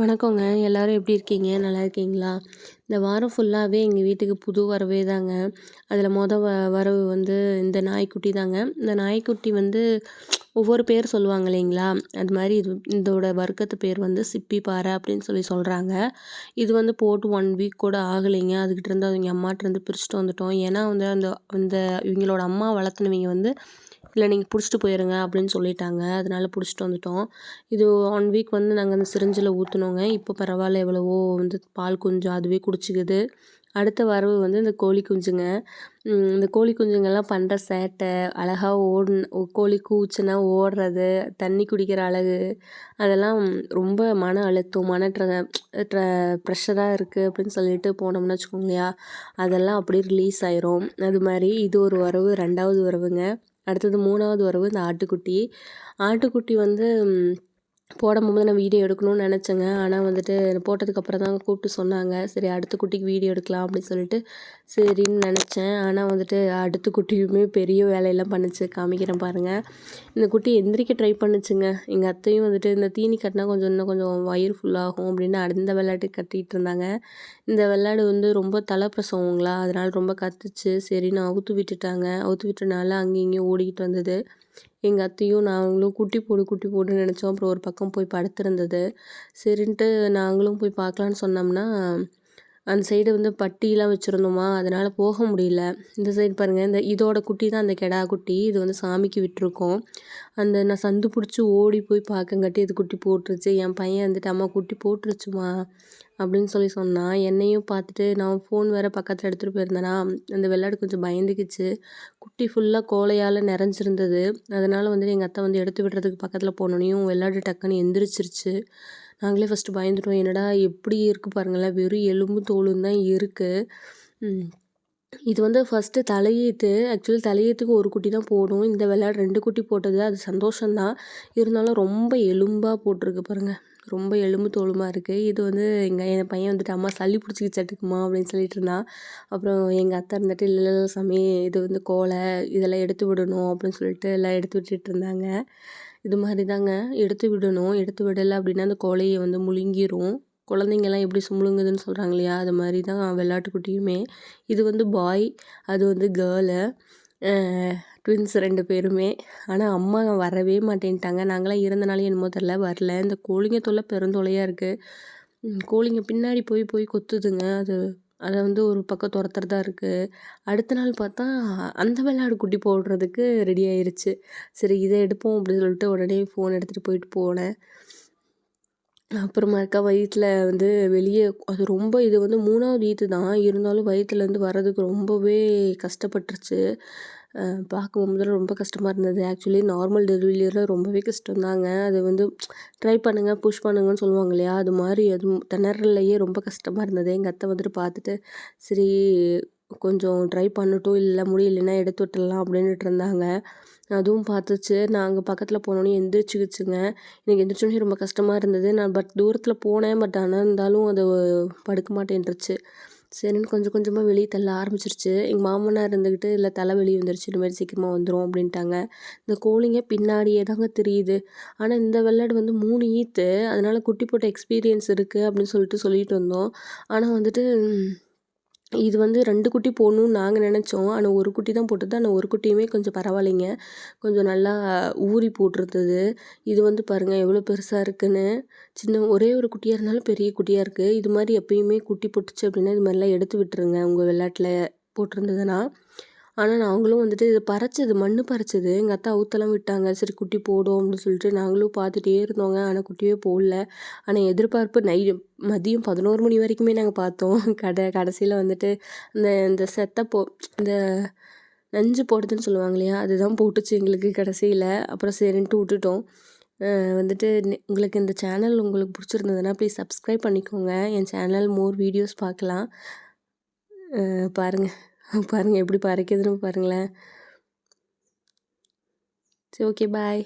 வணக்கங்க. எல்லோரும் எப்படி இருக்கீங்க? நல்லா இருக்கீங்களா? இந்த வாரம் ஃபுல்லாகவே எங்கள் வீட்டுக்கு புது வரவே தாங்க. அதில் மொதல் வ வரவு வந்து இந்த நாய்க்குட்டி தாங்க. இந்த நாய்க்குட்டி வந்து ஒவ்வொரு பேர் சொல்லுவாங்க இல்லைங்களா? அது மாதிரி இது இதோட வர்க்கத்து பேர் வந்து சிப்பி பாறை அப்படின்னு சொல்லி சொல்கிறாங்க இது வந்து போட்டு ஒன் வீக் கூட ஆகலைங்க. அதுக்கிட்டேருந்து அவங்க அம்மாட்டிருந்து பிரிச்சுட்டு வந்துட்டோம். ஏன்னா வந்து அந்த அந்த இவங்களோட அம்மா வளர்த்துனவங்க வந்து இல்லை நீங்கள் பிடிச்சிட்டு போயிடுங்க அப்படின்னு சொல்லிட்டாங்க. அதனால பிடிச்சிட்டு வந்துட்டோம். இது ஒன் வீக் வந்து நாங்கள் அந்த சிரிஞ்சில் ஊற்றுனோங்க இப்போ பரவாயில்ல எவ்வளவோ வந்து பால் கொஞ்சம் அதுவே குடிச்சிக்குது. அடுத்த வரவு வந்து இந்த கோழி குஞ்சுங்க. இந்த கோழி குஞ்சுங்கள்லாம் பண்ணுற சேட்டை அழகாக ஓடு கோழி கூச்சுனா ஓடுறது தண்ணி குடிக்கிற அழகு அதெல்லாம் ரொம்ப மன அழுத்தம் மன ட்ர ட்ர ப்ரெஷராக இருக்குது அப்படின்னு சொல்லிட்டு போனோம்னு வச்சுக்கோங்களேன். அதெல்லாம் அப்படியே ரிலீஸ் ஆயிரும். அது மாதிரி இது ஒரு வரவு ரெண்டாவது வரவுங்க. அடுத்தது மூணாவது வரவு இந்த ஆட்டுக்குட்டி. ஆட்டுக்குட்டி வந்து போடும்போது நான் வீடியோ எடுக்கணும்னு நினச்சேங்க. ஆனால் வந்துட்டு போட்டதுக்கப்புறம் தான் கூப்பிட்டு சொன்னாங்க. சரி அடுத்த குட்டிக்கு வீடியோ எடுக்கலாம் அப்படின்னு சொல்லிட்டு சரின்னு நினச்சேன். ஆனால் வந்துட்டு அடுத்த குட்டியுமே பெரிய வேலையெல்லாம் பண்ணுச்சு. காமிக்கிறேன் பாருங்கள் இந்த குட்டி எந்திரிக்க ட்ரை பண்ணுச்சுங்க. எங்கள் அத்தையும் வந்துட்டு இந்த தீனி கட்டினா கொஞ்சம் இன்னும் கொஞ்சம் வயிறு ஃபுல்லாகும் அப்படின்னு அந்த விளையாட்டு கட்டிகிட்டு இருந்தாங்க. இந்த விளையாடு வந்து ரொம்ப தலைப்பிரசவங்களா? அதனால் ரொம்ப கத்துச்சு. சரின்னு அவுத்து விட்டுட்டாங்க. அவுத்து விட்டனால அங்கேயும் இங்கேயும் ஓடிக்கிட்டு வந்தது. எங்கள் அத்தையும் நாங்களும் குட்டி போடு குட்டி போடுன்னு நினச்சோம். அப்புறம் ஒரு பக்கம் போய் படுத்திருந்தது. சரின்ட்டு நாங்களும் போய் பார்க்கலான்னு சொன்னோம்னா அந்த சைடு வந்து பட்டியெலாம் வச்சுருந்தோமா? அதனால் போக முடியல. இந்த சைடு பாருங்கள் இந்த இதோட குட்டி தான் அந்த கெடா குட்டி. இது வந்து சாமிக்கு விட்டுருக்கோம். அந்த நான் சந்து பிடிச்சி ஓடி போய் பார்க்கங்காட்டி இது குட்டி போட்டுருச்சு. என் பையன் வந்துட்டு அம்மா குட்டி போட்டுருச்சுமா? அப்படின்னு சொல்லி சொன்னான் என்னையும் பார்த்துட்டு நான் ஃபோன் வேறு பக்கத்தில் எடுத்துகிட்டு போயிருந்தேனா அந்த வெள்ளாடு கொஞ்சம் பயந்துக்குச்சு. குட்டி ஃபுல்லாக கோலையால் நிறைஞ்சிருந்தது. அதனால் வந்துட்டு எங்கள் அத்தை வந்து எடுத்து விடுறதுக்கு பக்கத்தில் போனோனையும் வெள்ளாடு டக்குன்னு எந்திரிச்சிருச்சு. நாங்களே ஃபஸ்ட்டு பயந்துட்டோம். என்னடா எப்படி இருக்குது பாருங்களேன். வெறும் எலும்பு தோலும் தான் இருக்குது இது வந்து ஃபஸ்ட்டு தலையீத்து. ஆக்சுவலி தலையீத்துக்கு ஒரு குட்டி தான் போடும் இந்த விளையாட ரெண்டு குட்டி போட்டது அது சந்தோஷம்தான் இருந்தாலும் ரொம்ப எலும்பாக போட்டிருக்கு பாருங்கள் ரொம்ப எலும்பு தோலுமாக இருக்குது இது வந்து எங்கள் என் பையன் வந்துட்டு அம்மா சளி பிடிச்சிக்கிச்சட்டுக்குமா அப்படின்னு சொல்லிட்டு இருந்தான். அப்புறம் எங்கள் அத்தை இருந்துட்டு இல்லை சாமி இது வந்து கோலை இதெல்லாம் எடுத்து விடணும் அப்படின்னு சொல்லிட்டு எல்லாம் எடுத்து விட்டுட்டு இருந்தாங்க. இது மாதிரி தாங்க. எடுத்து விடணும். எடுத்து விடலை அப்படின்னா அந்த கோழையை வந்து முழுங்கிரும். குழந்தைங்கெல்லாம் எப்படி முழுங்குதுன்னு சொல்கிறாங்க இல்லையா? அது மாதிரி தான் வெள்ளாட்டுக்குட்டியுமே இது வந்து பாய் அது வந்து கேர்ளு ட்வின்ஸ் ரெண்டு பேருமே. ஆனால் அம்மா வரவே மாட்டேன்ட்டாங்க. நாங்களாம் இருந்தனாலே என்னமோ தெரில வரல. இந்த கோழிங்க தொல்லை பெருந்தொல்லையாக இருக்குது கோழிங்க பின்னாடி போய் போய் கொத்துதுங்க. அது அதை வந்து ஒரு பக்கம் துரத்துறதா இருக்குது அடுத்த நாள் பார்த்தா அந்த வெள்ளாடு குட்டி போடுறதுக்கு ரெடி ஆயிருச்சு. சரி இதை எடுப்போம் அப்படின்னு சொல்லிட்டு உடனே ஃபோன் எடுத்துகிட்டு போயிட்டு போனேன். அப்புறமா இருக்கா வயிற்றில் வந்து வெளியே அது ரொம்ப இது வந்து மூணாவது ஈத்து தான். இருந்தாலும் வயிற்றுலேருந்து வர்றதுக்கு ரொம்பவே கஷ்டப்பட்டுருச்சு. பார்க்கும்போது ரொம்ப கஷ்டமாக இருந்தது. ஆக்சுவலி நார்மல் டெலிவரியில் ரொம்பவே கஷ்டம் தாங்க அது வந்து ட்ரை பண்ணுங்கள் புஷ் பண்ணுங்கன்னு சொல்லுவாங்க இல்லையா? அது மாதிரி அது திணறலையே ரொம்ப கஷ்டமாக இருந்தது. எங்கள் அத்தை வந்துட்டு பார்த்துட்டு சரி கொஞ்சம் ட்ரை பண்ணட்டும். இல்லை முடியலன்னா எடுத்து விட்டுடலாம் அப்படின்ட்டு இருந்தாங்க. அதுவும் பார்த்துச்சு. நாங்கள் பக்கத்தில் போனோன்னே எந்திரிச்சிக்கிச்சுங்க. எனக்கு எந்திரிச்சோன்னே ரொம்ப கஷ்டமாக இருந்தது. நான் பட் தூரத்தில் போனேன். பட் ஆனால் இருந்தாலும் அது படுக்க மாட்டேன்ருச்சு சரின்னு கொஞ்சம் கொஞ்சமாக வெளியே தள்ள ஆரம்பிச்சிருச்சு. எங்கள் மாமனார் இருந்துக்கிட்டு இல்லை தலை வெளியே வந்துருச்சு இந்த சீக்கிரமாக வந்துடும் அப்படின்ட்டாங்க. இந்த கோழிங்க பின்னாடியே தாங்க தெரியுது. ஆனால் இந்த வெள்ளாடு வந்து மூணு ஈத்து அதனால் குட்டி போட்ட எக்ஸ்பீரியன்ஸ் இருக்குது அப்படின்னு சொல்லிட்டு சொல்லிட்டு வந்தோம் ஆனால் வந்துட்டு இது வந்து ரெண்டு குட்டி போடணும்னு நாங்கள் நினச்சோம். ஆனால் ஒரு குட்டி தான் போட்டது ஆனால் ஒரு குட்டியுமே கொஞ்சம் பரவாயில்லைங்க. கொஞ்சம் நல்லா ஊறி போட்டிருந்தது. இது வந்து பாருங்கள் எவ்வளோ பெருசாக இருக்குன்னு. சின்ன ஒரே ஒரு குட்டியாக இருந்தாலும் பெரிய குட்டியாக இருக்குது இது மாதிரி எப்பயுமே குட்டி போட்டுச்சு அப்படின்னா இது மாதிரிலாம் எடுத்து விட்டுருங்க. உங்கள் விளையாட்டில் போட்டிருந்ததுன்னா. ஆனால் நாங்களும் வந்துட்டு இது பறைச்சது மண் பறைச்சது. எங்கள் அத்தா ஊத்தெல்லாம் விட்டாங்க. சரி குட்டி போடும் அப்படின்னு சொல்லிட்டு நாங்களும் பார்த்துட்டே இருந்தோங்க. ஆனால் குட்டியே போடல. ஆனால் எதிர்பார்ப்பு நை மதியம் பதினோரு மணி வரைக்குமே நாங்கள் பார்த்தோம். கடை கடைசியில் வந்துட்டு இந்த இந்த செத்த போ இந்த நஞ்சு போடுதுன்னு சொல்லுவாங்க இல்லையா? அதுதான் போட்டுச்சு எங்களுக்கு கடைசியில். அப்புறம் சரின்ட்டு விட்டுட்டோம். வந்துட்டு உங்களுக்கு இந்த சேனல் உங்களுக்கு பிடிச்சிருந்ததுன்னா ப்ளீஸ் சப்ஸ்கிரைப் பண்ணிக்கோங்க. என் சேனல் மோர் வீடியோஸ் பார்க்கலாம். பாருங்கள் பாருங்கள் எப்படி பறக்குதுன்னு பாருங்களேன். சரி ஓகே பாய்